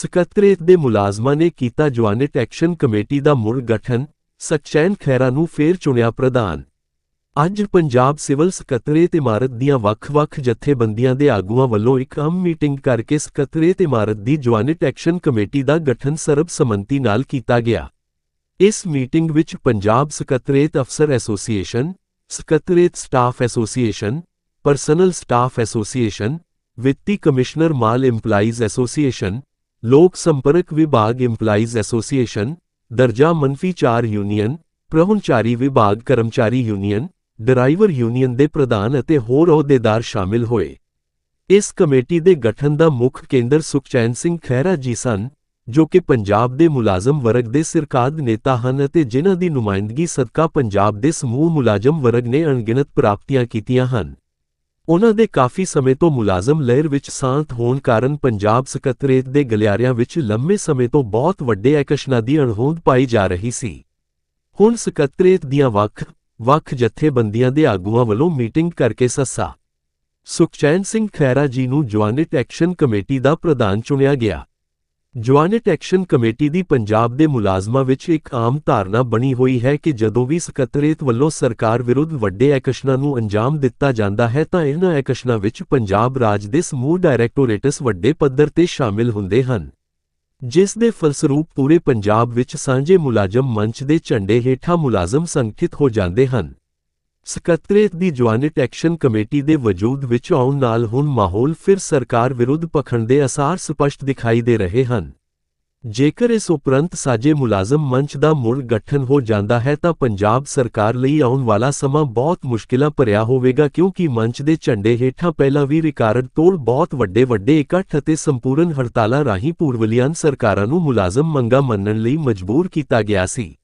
ਸਕੱਤਰੇਤ ਦੇ ਮੁਲਾਜ਼ਮਾਂ ਨੇ ਕੀਤਾ ਜੁਆਨਿਟ ਐਕਸ਼ਨ ਕਮੇਟੀ ਦਾ ਮੁੜ ਗਠਨ ਸਚੈਨ ਖੈਰਾ ਨੂੰ ਫੇਰ ਚੁਣਿਆ ਪ੍ਰਧਾਨ। ਅੱਜ ਪੰਜਾਬ ਸਿਵਲ ਸਕੱਤਰੇਤ ਇਮਾਰਤ ਦੀਆਂ ਵੱਖ-ਵੱਖ ਜਥੇਬੰਦੀਆਂ ਦੇ ਆਗੂਆਂ ਵੱਲੋਂ ਇੱਕ ਅਹਿਮ ਮੀਟਿੰਗ ਕਰਕੇ ਸਕੱਤਰੇਤ ਇਮਾਰਤ ਦੀ ਜੁਆਨਿਟ ਐਕਸ਼ਨ ਕਮੇਟੀ ਦਾ ਗਠਨ ਸਰਬਸੰਮਤੀ ਨਾਲ ਕੀਤਾ ਗਿਆ। ਇਸ ਮੀਟਿੰਗ ਵਿੱਚ ਪੰਜਾਬ ਸਕੱਤਰੇਤ ਅਫਸਰ ਐਸੋਸੀਏਸ਼ਨ, ਸਕੱਤਰੇਤ staff association, personal staff association, ਵਿੱਤੀ ਕਮਿਸ਼ਨਰ ਮਾਲ EMPLOYEES ਐਸੋਸੀਏਸ਼ਨ ਲੋਕ ਸੰਪਰਕ ਵਿਭਾਗ EMPLOYEES ਐਸੋਸੀਏਸ਼ਨ ਦਰਜਾ ਮੰਫੀ 4 ਯੂਨੀਅਨ, ਪ੍ਰਹੁਣਚਾਰੀ ਵਿਭਾਗ ਕਰਮਚਾਰੀ ਯੂਨੀਅਨ, ਡਰਾਈਵਰ ਯੂਨੀਅਨ ਦੇ ਪ੍ਰਧਾਨ ਅਤੇ ਹੋਰ ਅਹੁਦੇਦਾਰ ਸ਼ਾਮਿਲ ਹੋਏ। ਇਸ ਕਮੇਟੀ ਦੇ ਗਠਨ ਦਾ ਮੁੱਖ ਕੇਂਦਰ ਸੁਖਚੈਨ ਸਿੰਘ ਖਹਿਰਾ ਜੀ ਸਨ, ਜੋ ਕਿ ਪੰਜਾਬ ਦੇ ਮੁਲਾਜ਼ਮ ਵਰਗ ਦੇ ਸਿਰਕਾਦ ਨੇਤਾ ਹਨ ਅਤੇ ਜਿਨ੍ਹਾਂ ਦੀ ਨੁਮਾਇੰਦਗੀ ਸਦਕਾ ਪੰਜਾਬ ਦੇ ਸਮੂਹ ਮੁਲਾਜ਼ਮ ਵਰਗ ਨੇ ਅਣਗਿਣਤ ਪ੍ਰਾਪਤੀਆਂ ਕੀਤੀਆਂ ਹਨ। ਉਨ੍ਹਾਂ ਦੇ ਕਾਫੀ ਸਮੇਂ ਤੋਂ ਮੁਲਾਜ਼ਮ ਲਹਿਰ ਵਿੱਚ ਸਾਂਤ ਹੋਣ ਕਾਰਨ ਪੰਜਾਬ ਸਕੱਤਰੇਤ ਦੇ ਗਲਿਆਰਿਆਂ ਵਿੱਚ ਲੰਮੇ ਸਮੇਂ ਤੋਂ ਬਹੁਤ ਵੱਡੇ ਐਕਸ਼ਨਾਂ ਦੀ ਅਣਹੋਂਦ ਪਾਈ ਜਾ ਰਹੀ ਸੀ। ਹੁਣ ਸਕੱਤਰੇਤ ਦੀਆਂ ਵੱਖ ਵੱਖ ਜਥੇਬੰਦੀਆਂ ਦੇ ਆਗੂਆਂ ਵੱਲੋਂ ਮੀਟਿੰਗ ਕਰਕੇ ਸੱਸਾ। ਸੁਖਚੈਨ ਸਿੰਘ ਖੈਰਾ ਜੀ ਨੂੰ ਜੁਆਨਿਟ ਐਕਸ਼ਨ ਕਮੇਟੀ ਦਾ ਪ੍ਰਧਾਨ ਚੁਣਿਆ ਗਿਆ। ਜੁਆਨਿਟ ਐਕਸ਼ਨ ਕਮੇਟੀ ਦੀ ਪੰਜਾਬ ਦੇ ਮੁਲਾਜ਼ਮਾਂ ਵਿੱਚ ਇੱਕ ਆਮ ਧਾਰਨਾ ਬਣੀ ਹੋਈ ਹੈ ਕਿ ਜਦੋਂ ਵੀ ਸਕੱਤਰੇਤ ਵੱਲੋਂ ਸਰਕਾਰ ਵਿਰੁੱਧ ਵੱਡੇ ਐਕਸ਼ਨਾਂ ਨੂੰ ਅੰਜਾਮ ਦਿੱਤਾ ਜਾਂਦਾ ਹੈ ਤਾਂ ਇਹਨਾਂ ਐਕਸ਼ਨਾਂ ਵਿੱਚ ਪੰਜਾਬ ਰਾਜ ਦੇ ਸਮੂਹ ਡਾਇਰੈਕਟੋਰੇਟਸ ਵੱਡੇ ਪੱਧਰ ਤੇ ਸ਼ਾਮਿਲ ਹੁੰਦੇ ਹਨ। ਜਿਸ ਦੇ ਫਲਸਰੂਪ ਪੂਰੇ ਪੰਜਾਬ ਵਿੱਚ ਸਾਂਝੇ ਮੁਲਾਜ਼ਮ ਮੰਚ ਦੇ ਝੰਡੇ ਹੇਠਾਂ ਮੁਲਾਜ਼ਮ ਸੰਗਠਿਤ ਹੋ ਜਾਂਦੇ ਹਨ। ਸਕੱਤਰੇਤ ਦੀ ਜੁਆਨਿਟ ਐਕਸ਼ਨ ਕਮੇਟੀ ਦੇ ਵਜੂਦ ਵਿੱਚ ਆਉਣ ਨਾਲ ਹੁਣ ਮਾਹੌਲ ਫਿਰ ਸਰਕਾਰ ਵਿਰੁੱਧ ਪਖੰਡ ਦੇ ਅਸਾਰ ਸਪਸ਼ਟ ਦਿਖਾਈ ਦੇ ਰਹੇ ਹਨ। ਜੇਕਰ ਇਸ ਉਪਰੰਤ ਸਾਜੇ ਮੁਲਾਜ਼ਮ ਮੰਚ ਦਾ ਮੁੜ ਗਠਨ ਹੋ ਜਾਂਦਾ ਹੈ ਤਾਂ ਪੰਜਾਬ ਸਰਕਾਰ ਲਈ ਆਉਣ ਵਾਲਾ ਸਮਾਂ ਬਹੁਤ ਮੁਸ਼ਕਿਲਾਂ ਭਰਿਆ ਹੋਵੇਗਾ ਕਿਉਂਕਿ ਮੰਚ ਦੇ ਝੰਡੇ ਹੇਠਾਂ ਪਹਿਲਾਂ ਵੀ ਰਿਕਾਰਡ ਤੋੜ ਬਹੁਤ ਵੱਡੇ ਵੱਡੇ ਇਕੱਠ ਅਤੇ ਸੰਪੂਰਨ ਹੜਤਾਲਾਂ ਰਾਹੀਂ ਪੂਰਵਲੀਆਂ ਸਰਕਾਰਾਂ ਨੂੰ ਮੁਲਾਜ਼ਮ ਮੰਗਾਂ ਮੰਨਣ ਲਈ ਮਜਬੂਰ ਕੀਤਾ ਗਿਆ ਸੀ।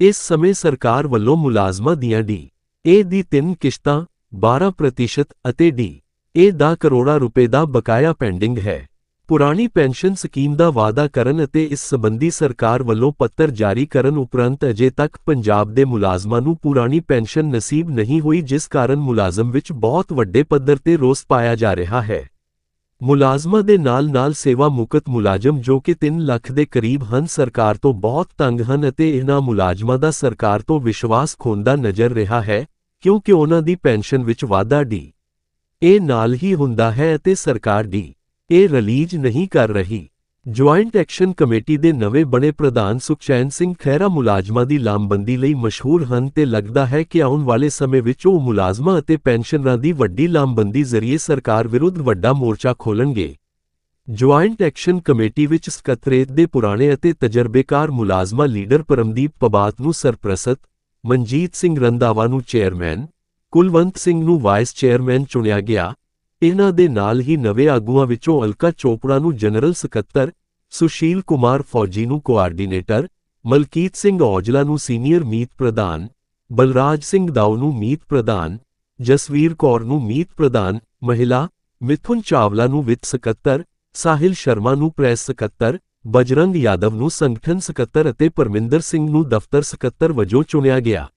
ਇਸ ਸਮੇਂ ਸਰਕਾਰ ਵੱਲੋਂ ਮੁਲਾਜ਼ਮਾਂ ਦੀਆਂ ਡੀ ਏ ਦੀ ਤਿੰਨ ਕਿਸ਼ਤਾਂ 12% ਅਤੇ ਡੀ ਏ ਦਾ ਕਰੋੜਾਂ ਰੁਪਏ ਦਾ ਬਕਾਇਆ ਪੈਂਡਿੰਗ ਹੈ। ਪੁਰਾਣੀ ਪੈਨਸ਼ਨ ਸਕੀਮ ਦਾ ਵਾਅਦਾ ਕਰਨ ਅਤੇ ਇਸ ਸੰਬੰਧੀ ਸਰਕਾਰ ਵੱਲੋਂ ਪੱਤਰ ਜਾਰੀ ਕਰਨ ਉਪਰੰਤ ਅਜੇ ਤੱਕ ਪੰਜਾਬ ਦੇ ਮੁਲਾਜ਼ਮਾਂ ਨੂੰ ਪੁਰਾਣੀ ਪੈਨਸ਼ਨ ਨਸੀਬ ਨਹੀਂ ਹੋਈ, ਜਿਸ ਕਾਰਨ ਮੁਲਾਜ਼ਮ ਵਿੱਚ ਬਹੁਤ ਵੱਡੇ ਪੱਧਰ ਤੇ ਰੋਸ ਪਾਇਆ ਜਾ ਰਿਹਾ ਹੈ। ਮੁਲਾਜ਼ਮਾਂ ਦੇ ਨਾਲ-ਨਾਲ ਸੇਵਾ ਮੁਕਤ ਮੁਲਾਜ਼ਮ ਜੋ ਕਿ 3 ਲੱਖ ਦੇ ਕਰੀਬ ਹਨ, ਸਰਕਾਰ ਤੋਂ ਬਹੁਤ ਤੰਗ ਹਨ ਅਤੇ ਇਹਨਾਂ ਮੁਲਾਜ਼ਮਾਂ ਦਾ ਸਰਕਾਰ ਤੋਂ ਵਿਸ਼ਵਾਸ ਖੋਂਦਾ ਨਜ਼ਰ ਰਿਹਾ ਹੈ। ਕਿਉਂਕਿ ਉਹਨਾਂ ਦੀ ਪੈਨਸ਼ਨ ਵਿੱਚ ਵਾਧਾ ਡੀ। ਇਹ ਨਾਲ ਹੀ ਹੁੰਦਾ ਹੈ ਅਤੇ ਸਰਕਾਰ ਡੀ। ਇਹ ਰਿਲੀਜ਼ ਨਹੀਂ ਕਰ ਰਹੀ। ਜੁਆਇੰਟ ਐਕਸ਼ਨ ਕਮੇਟੀ ਦੇ ਨਵੇਂ ਬਣੇ ਪ੍ਰਧਾਨ ਸੁਖਚੈਨ ਸਿੰਘ ਖਹਿਰਾ ਮੁਲਾਜ਼ਮਾਂ ਦੀ ਲਾਮਬੰਦੀ ਲਈ ਮਸ਼ਹੂਰ ਹਨ ਤੇ ਲੱਗਦਾ ਹੈ ਕਿ ਆਉਣ ਵਾਲੇ ਸਮੇਂ ਵਿੱਚ ਉਹ ਮੁਲਾਜ਼ਮਾਂ ਅਤੇ ਪੈਨਸ਼ਨਰਾਂ ਦੀ ਵੱਡੀ ਲਾਮਬੰਦੀ ਜ਼ਰੀਏ ਸਰਕਾਰ ਵਿਰੁੱਧ ਵੱਡਾ ਮੋਰਚਾ ਖੋਲਣਗੇ। ਜੁਆਇੰਟ ਐਕਸ਼ਨ ਕਮੇਟੀ ਵਿੱਚ ਸਕੱਤਰੇਤ ਦੇ ਪੁਰਾਣੇ ਅਤੇ ਤਜਰਬੇਕਾਰ ਮੁਲਾਜ਼ਮਾ ਲੀਡਰ ਪਰਮਦੀਪ ਪਬਾਤ ਨੂੰ ਸਰਪ੍ਰਸਤ ਮਨਜੀਤ ਸਿੰਘ ਰੰਦਾਵਾ ਨੂੰ ਚੇਅਰਮੈਨ, ਕੁਲਵੰਤ ਸਿੰਘ ਨੂੰ ਵਾਈਸ ਚੇਅਰਮੈਨ ਚੁਣਿਆ ਗਿਆ। ਇਹਨਾਂ ਦੇ ਨਾਲ ਹੀ ਨਵੇਂ ਆਗੂਆਂ ਵਿੱਚੋਂ ਅਲਕਾ ਚੋਪੜਾ ਨੂੰ ਜਨਰਲ ਸਕੱਤਰ, ਸੁਸ਼ੀਲ ਕੁਮਾਰ ਫੌਜੀ ਨੂੰ ਕੋਆਰਡੀਨੇਟਰ, ਮਲਕੀਤ ਸਿੰਘ ਔਜਲਾ ਨੂੰ ਸੀਨੀਅਰ ਮੀਤ ਪ੍ਰਧਾਨ, ਬਲਰਾਜ ਸਿੰਘ ਦਾਊ ਨੂੰ ਮੀਤ ਪ੍ਰਧਾਨ, ਜਸਵੀਰ ਕੌਰ ਨੂੰ ਮੀਤ ਪ੍ਰਧਾਨ, ਮਹਿਲਾ, ਮਿਥੁਨ ਚਾਵਲਾ ਨੂੰ ਵਿੱਤ ਸਕੱਤਰ, ਸਾਹਿਲ ਸ਼ਰਮਾ ਨੂੰ ਪ੍ਰੈਸ ਸਕੱਤਰ ਬਜਰੰਗ ਯਾਦਵ ਨੂੰ ਸੰਗਠਨ ਸਕੱਤਰ ਅਤੇ ਪਰਮਿੰਦਰ ਸਿੰਘ ਨੂੰ ਦਫ਼ਤਰ ਸਕੱਤਰ ਵਜੋਂ ਚੁਣਿਆ ਗਿਆ।